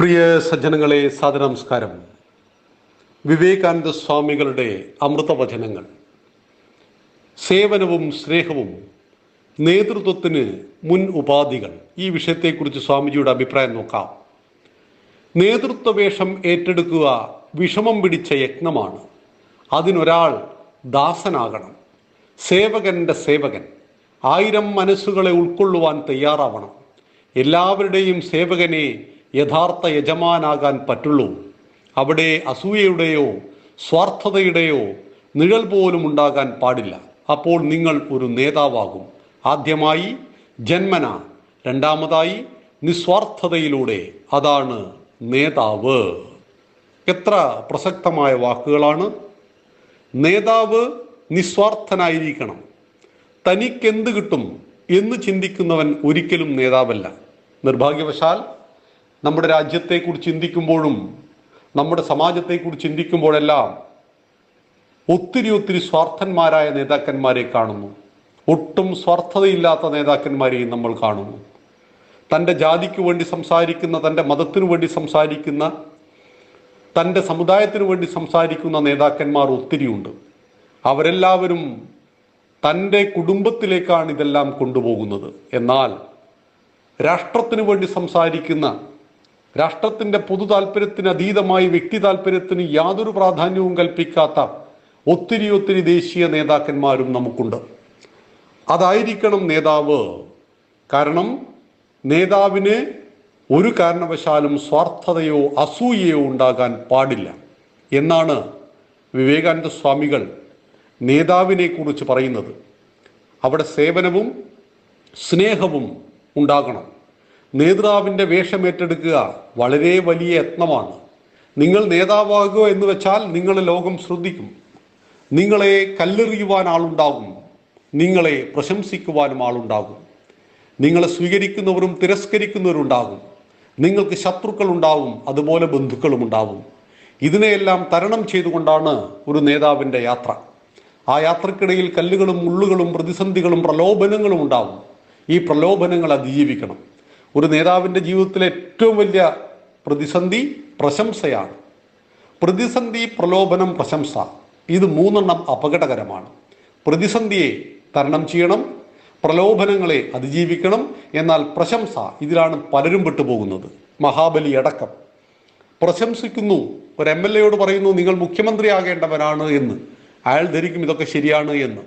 പ്രിയ സജ്ജനങ്ങളെ സാദനമസ്കാരം വിവേകാനന്ദ സ്വാമികളുടെ അമൃതവചനങ്ങൾ. സേവനവും സ്നേഹവും നേതൃത്വത്തിന് മുൻ ഉപാധികൾ. ഈ വിഷയത്തെക്കുറിച്ച് സ്വാമിജിയുടെ അഭിപ്രായം നോക്കാം. നേതൃത്വവേഷം ഏറ്റെടുക്കുക വിഷമം പിടിച്ച യജ്ഞമാണ്. അതിനൊരാൾ ദാസനാകണം. സേവകന്റെ സേവകൻ. ആയിരം മനസ്സുകളെ ഉൾക്കൊള്ളുവാൻ തയ്യാറാവണം. എല്ലാവരുടെയും സേവകനെ യഥാർത്ഥ യജമാനാകാൻ പറ്റുള്ളൂ. അവിടെ അസൂയയുടെയോ സ്വാർത്ഥതയുടെയോ നിഴൽ പോലും ഉണ്ടാകാൻ പാടില്ല. അപ്പോൾ നിങ്ങൾ ഒരു നേതാവാകും. ആദ്യമായി ജന്മന രണ്ടാമതായി നിസ്വാർത്ഥതയിലൂടെ അതാണ് നേതാവ്. എത്ര പ്രസക്തമായ വാക്കുകളാണ്. നേതാവ് നിസ്വാർത്ഥനായിരിക്കണം. തനിക്കെന്ത് കിട്ടും എന്ന് ചിന്തിക്കുന്നവൻ ഒരിക്കലും നേതാവല്ല. നിർഭാഗ്യവശാൽ നമ്മുടെ രാജ്യത്തെക്കുറിച്ച് ചിന്തിക്കുമ്പോഴും നമ്മുടെ സമാജത്തെക്കുറിച്ച് ചിന്തിക്കുമ്പോഴെല്ലാം ഒത്തിരി ഒത്തിരി സ്വാർത്ഥന്മാരായ നേതാക്കന്മാരെ കാണുന്നു. ഒട്ടും സ്വാർത്ഥതയില്ലാത്ത നേതാക്കന്മാരെയും നമ്മൾ കാണുന്നു. തന്റെ ജാതിക്ക് വേണ്ടി സംസാരിക്കുന്ന തന്റെ മതത്തിനു വേണ്ടി സംസാരിക്കുന്ന തന്റെ സമുദായത്തിനു വേണ്ടി സംസാരിക്കുന്ന നേതാക്കന്മാർ ഒത്തിരിയുണ്ട്. അവരെല്ലാവരും തന്റെ കുടുംബത്തിലേക്കാണ് ഇതെല്ലാം കൊണ്ടുപോകുന്നത്. എന്നാൽ രാഷ്ട്രത്തിനു വേണ്ടി സംസാരിക്കുന്ന രാഷ്ട്രത്തിന്റെ പൊതു താല്പര്യത്തിന് അതീതമായി വ്യക്തി താല്പര്യത്തിന് യാതൊരു പ്രാധാന്യവും കൽപ്പിക്കാത്ത ഒത്തിരി ഒത്തിരി ദേശീയ നേതാക്കന്മാരും നമുക്കുണ്ട്. അതായിരിക്കണം നേതാവ്. കാരണം നേതാവിന് ഒരു കാരണവശാലും സ്വാർത്ഥതയോ അസൂയയോ ഉണ്ടാകാൻ പാടില്ല. എന്നാണ് വിവേകാനന്ദ സ്വാമികൾ നേതാവിനെ കുറിച്ച് പറയുന്നത്. അവിടെ സേവനവും സ്നേഹവും ഉണ്ടാകണം. നേതാവിന്റെ വേഷമേറ്റെടുക്കുക വളരെ വലിയ യത്നമാണ്. നിങ്ങൾ നേതാവാകുക എന്ന് വെച്ചാൽ നിങ്ങളെ ലോകം ശ്രദ്ധിക്കും. നിങ്ങളെ കല്ലെറിയുവാൻ ആളുണ്ടാകും. നിങ്ങളെ പ്രശംസിക്കുവാനും ആളുണ്ടാകും. നിങ്ങളെ സ്വീകരിക്കുന്നവരും തിരസ്കരിക്കുന്നവരും ഉണ്ടാകും നിങ്ങൾക്ക് ശത്രുക്കൾ ഉണ്ടാവും അതുപോലെ ബന്ധുക്കളും ഉണ്ടാവും ഇതിനെയെല്ലാം തരണം ചെയ്തുകൊണ്ടാണ് ഒരു നേതാവിന്റെ യാത്ര. ആ യാത്രക്കിടയിൽ കല്ലുകളും മുള്ളുകളും പ്രതിസന്ധികളും പ്രലോഭനങ്ങളും ഉണ്ടാവും ഈ പ്രലോഭനങ്ങൾ അതിജീവിക്കണം. ഒരു നേതാവിന്റെ ജീവിതത്തിലെ ഏറ്റവും വലിയ പ്രതിസന്ധി പ്രശംസയാണ്. പ്രതിസന്ധി പ്രലോഭനം പ്രശംസ. ഇത് മൂന്നെണ്ണം അപകടകരമാണ്. പ്രതിസന്ധിയെ തരണം ചെയ്യണം പ്രലോഭനങ്ങളെ അതിജീവിക്കണം എന്നാൽ പ്രശംസ ഇതിലാണ് പലരും പെട്ടുപോകുന്നത് മഹാബലി അടക്കം. പ്രശംസിക്കുന്നു ഒരു എം എൽ എയോട് പറയുന്നു നിങ്ങൾ മുഖ്യമന്ത്രി മുഖ്യമന്ത്രിയാകേണ്ടവനാണ് എന്ന്. അയാൾ ധരിക്കും ഇതൊക്കെ ശരിയാണ് എന്ന്.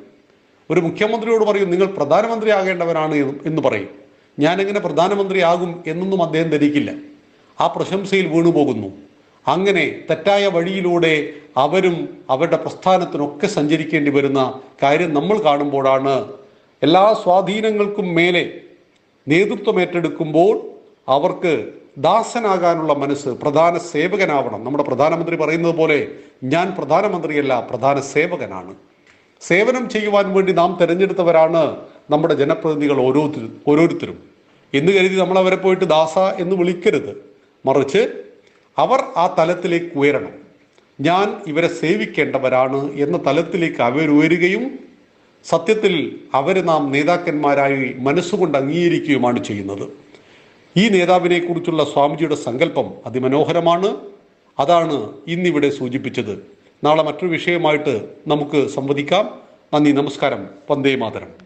ഒരു മുഖ്യമന്ത്രിയോട് പറയും നിങ്ങൾ പ്രധാനമന്ത്രി ആകേണ്ടവനാണ് എന്ന് പറയും. ഞാനെങ്ങനെ പ്രധാനമന്ത്രിയാകും എന്നൊന്നും അദ്ദേഹം ധരിക്കില്ല. ആ പ്രശംസയിൽ വീണുപോകുന്നു. അങ്ങനെ തെറ്റായ വഴിയിലൂടെ അവരും അവരുടെ പ്രസ്ഥാനത്തിനൊക്കെ സഞ്ചരിക്കേണ്ടി വരുന്ന കാര്യം നമ്മൾ കാണുമ്പോഴാണ് എല്ലാ സ്വാധീനങ്ങൾക്കും മേലെ നേതൃത്വം ഏറ്റെടുക്കുമ്പോൾ അവർക്ക് ദാസനാകാനുള്ള മനസ്സ് പ്രധാന സേവകനാവണം. നമ്മുടെ പ്രധാനമന്ത്രി പറയുന്നത് പോലെ ഞാൻ പ്രധാനമന്ത്രിയല്ല പ്രധാന സേവകനാണ്. സേവനം ചെയ്യുവാൻ വേണ്ടി നാം തിരഞ്ഞെടുത്തവരാണ് നമ്മുടെ ജനപ്രതിനിധികൾ ഓരോരുത്തരും ഓരോരുത്തരും. എന്ന് കരുതി നമ്മൾ അവരെ പോയിട്ട് ദാസ എന്ന് വിളിക്കരുത്. മറിച്ച് അവർ ആ തലത്തിലേക്ക് ഉയരണം. ഞാൻ ഇവരെ സേവിക്കേണ്ടവരാണ് എന്ന തലത്തിലേക്ക് അവരുയരുകയും സത്യത്തിൽ അവരെ നാം നേതാക്കന്മാരായി മനസ്സുകൊണ്ട് അംഗീകരിക്കുകയുമാണ് ചെയ്യുന്നത്. ഈ നേതാവിനെ കുറിച്ചുള്ള സ്വാമിജിയുടെ സങ്കല്പം അതിമനോഹരമാണ്. അതാണ് ഇന്നിവിടെ സൂചിപ്പിച്ചത്. നാളെ മറ്റൊരു വിഷയമായിട്ട് നമുക്ക് സംവദിക്കാം. നന്ദി നമസ്കാരം. വന്ദേ മാതരം.